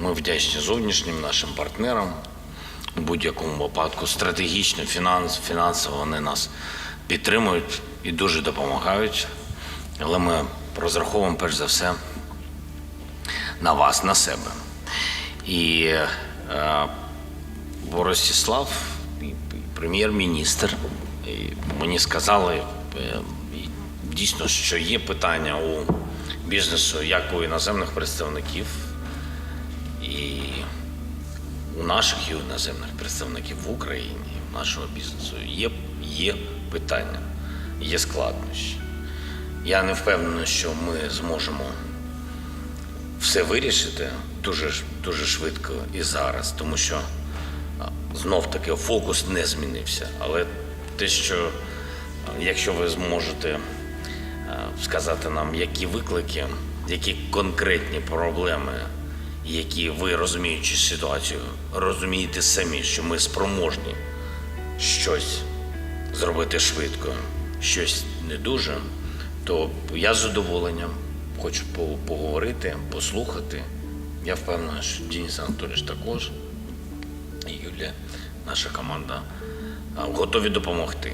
Ми вдячні зовнішнім нашим партнерам. У будь-якому випадку стратегічно, фінанс, фінансово вони нас підтримують і дуже допомагають. Але ми розраховуємо перш за все на вас, на себе. І е, і прем'єр-міністр, мені сказали е, дійсно, що є питання у бізнесу, як у іноземних представників, і у наших і у іноземних представників в Україні, у нашого бізнесу є, є питання, є складнощі. Я не впевнений, що ми зможемо все вирішити дуже, дуже швидко і зараз, тому що знов таки фокус не змінився. Але те, що якщо ви зможете сказати нам, які виклики, які конкретні проблеми, які ви розуміючи ситуацію, розумієте самі, що ми спроможні щось зробити швидко, щось не дуже, то я з задоволенням хочу поговорити, послухати. Я впевнений, що Денис Анатолійович також і Юлія, наша команда, готові допомогти.